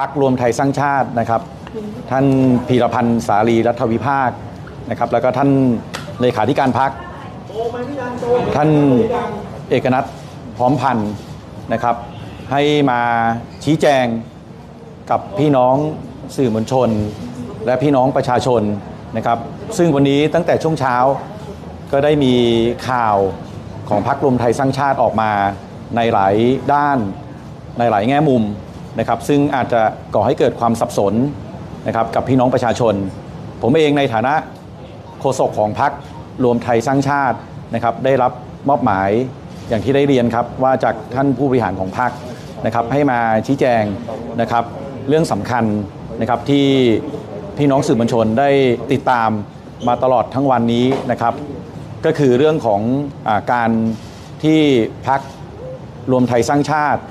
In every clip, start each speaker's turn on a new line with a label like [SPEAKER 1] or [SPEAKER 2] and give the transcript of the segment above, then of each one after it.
[SPEAKER 1] พักรวมไทยสร้างชาตินะครับ ท่านพีรพันธ์สาลีรัฐวิภาคนะครับ แล้วก็ท่านเลขาธิการพัก ท่านเอกนัทพร้อมพันธ์นะครับ ให้มาชี้แจงกับพี่น้องสื่อมวลชน และพี่น้องประชาชนนะครับ ซึ่งวันนี้ตั้งแต่ช่วงเช้าก็ได้มีข่าวของพรรครวมไทยสร้างชาติออกมาในหลายด้านในหลายแง่มุม นะครับซึ่งอาจจะก่อให้เกิดความสับสนนะครับกับพี่น้องประชาชน ผมเองในฐานะโฆษกของพรรครวมไทยสร้างชาตินะครับได้รับมอบหมายอย่างที่ได้เรียนครับว่าจากท่านผู้บริหารของพรรคนะครับให้มาชี้แจงนะครับเรื่องสำคัญนะครับที่พี่น้องสื่อมวลชนได้ติดตามมาตลอดทั้งวันนี้นะครับ ก็คือเรื่องของอการที่พรรครวมไทยสร้างชาติ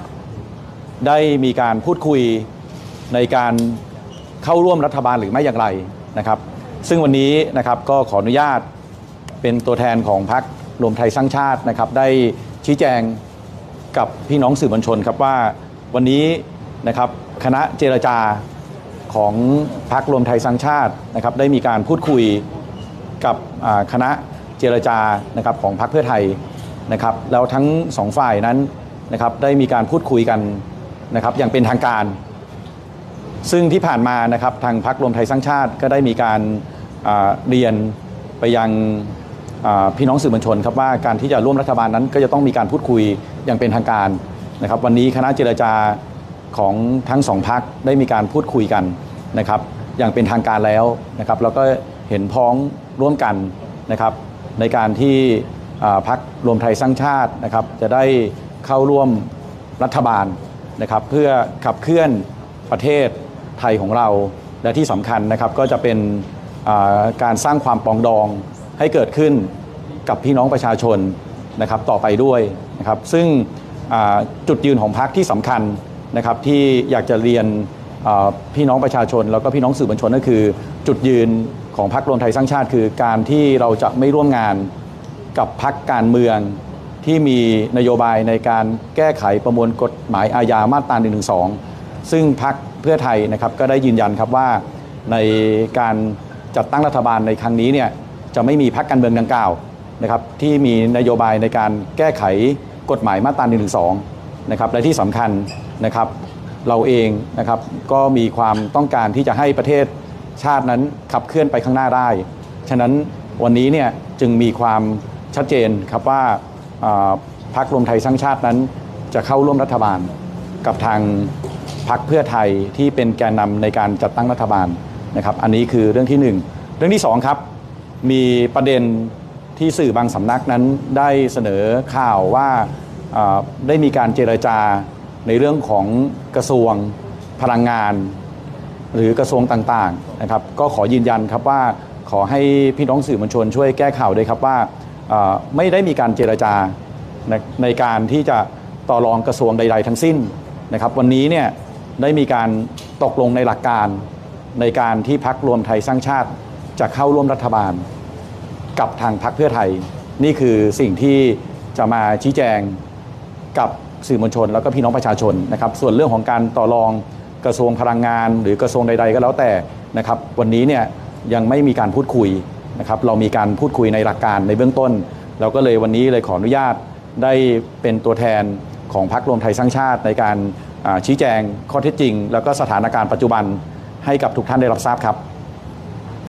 [SPEAKER 1] ได้มีการพูดคุยในการเข้าร่วมรัฐบาลหรือไม่อย่างไรนะครับ ซึ่งวันนี้นะครับก็ขออนุญาตเป็นตัวแทนของพรรครวมไทยสร้างชาตินะครับ ได้ชี้แจงกับพี่น้องสื่อมวลชนครับว่าวันนี้นะครับคณะเจรจาของพรรครวมไทยสร้างชาตินะครับ ได้มีการพูดคุยกับคณะเจรจานะครับของพรรคเพื่อไทยนะครับ แล้วทั้งสองฝ่ายนั้นนะครับได้มีการพูดคุยกัน นะครับอย่างเป็นทางการ ซึ่งที่ผ่านมานะครับทางพรรครวมไทยสร้างชาติก็ได้มีการาเรียนไปยังพี่น้องสื่อมวลชนครับว่าการที่จะร่วมรัฐบาลนั้น ก็จะต้องมีการพูดคุยอย่างเป็นทางการนะครับวันนี้คณะเจรจาของทั้งสองพักได้มีการพูดคุยกันนะครับอย่างเป็นทางการแล้วนะครับแล้วก็เห็นพ้องร่วมกันนะครับในการที่พรรครวมไทยสร้างชาตินะครับจะได้เข้าร่วมรัฐบาล นะครับเพื่อขับเคลื่อนประเทศไทยของเรา และที่สำคัญนะครับก็จะเป็นการสร้างความปองดองให้เกิดขึ้นกับพี่น้องประชาชนนะครับต่อไปด้วยนะครับซึ่งจุดยืนของพรรคที่สำคัญนะครับที่อยากจะเรียนพี่น้องประชาชน แล้วก็พี่น้องสื่อมวลชนก็คือ จุดยืนของพรรครวมไทยสร้างชาติ คือการที่เราจะไม่ร่วมงานกับพักการเมือง ที่มีนโยบายในการแก้ไขประมวลกฎหมายอาญามาตรา1นึซึ่งพักเพื่อไทยนะครับก็ได้ยืนยันครับว่าในการจัดตั้งรัฐบาลในครั้งนี้เนี่ยจะไม่มีพักการเมืองดังกล่าวนะครับที่มีนโยบายในการแก้ไขกฎหมายมาตรา1นึนะครับและที่สำคัญนะครับเราเองนะครับก็มีความต้องการที่จะให้ประเทศชาตินั้นขับเคลื่อนไปข้างหน้าได้ ฉะนั้นวันนี้เนี่ยจึงมีความชัดเจนครับว่า พรรครวมไทยสร้างชาตินั้น จะเข้าร่วมรัฐบาล กับทางพรรคเพื่อไทยที่เป็นแกนนำในการจัดตั้งรัฐบาลนะครับ อันนี้คือเรื่องที่หนึ่งเรื่องที่สองครับ มีประเด็นที่สื่อบางสำนักนั้นได้เสนอข่าวว่าได้มีการเจรจาในเรื่องของกระทรวงพลังงาน หรือกระทรวงต่างๆนะครับ ก็ขอยืนยันครับว่าขอให้พี่น้องสื่อมวลชนช่วยแก้ข่าวด้วยครับว่า ไม่ได้มีการเจรจาในในการที่จะต่อรองกระทรวงใด ๆ ทั้งสิ้นนะครับ วันนี้เนี่ยได้มีการตกลงในหลักการในการที่พักรวมไทยสร้างชาติจะเข้าร่วมรัฐบาล กับทางพรรคเพื่อไทย นี่คือสิ่งที่จะมาชี้แจงกับสื่อมวลชน แล้วก็พี่น้องประชาชนนะครับ ส่วนเรื่องของการต่อรองกระทรวงพลังงาน หรือกระทรวงใด ๆ ก็แล้วแต่นะครับ วันนี้เนี่ยยังไม่มีการพูดคุย นะครับเรามีการพูดคุยในหลักการในเบื้องต้น เราก็เลยวันนี้เลยขออนุญาตได้เป็นตัวแทนของพรรครวมไทยสร้างชาติ ในการชี้แจงข้อเท็จจริง แล้วก็สถานการณ์ปัจจุบันให้กับทุกท่านได้รับทราบครับ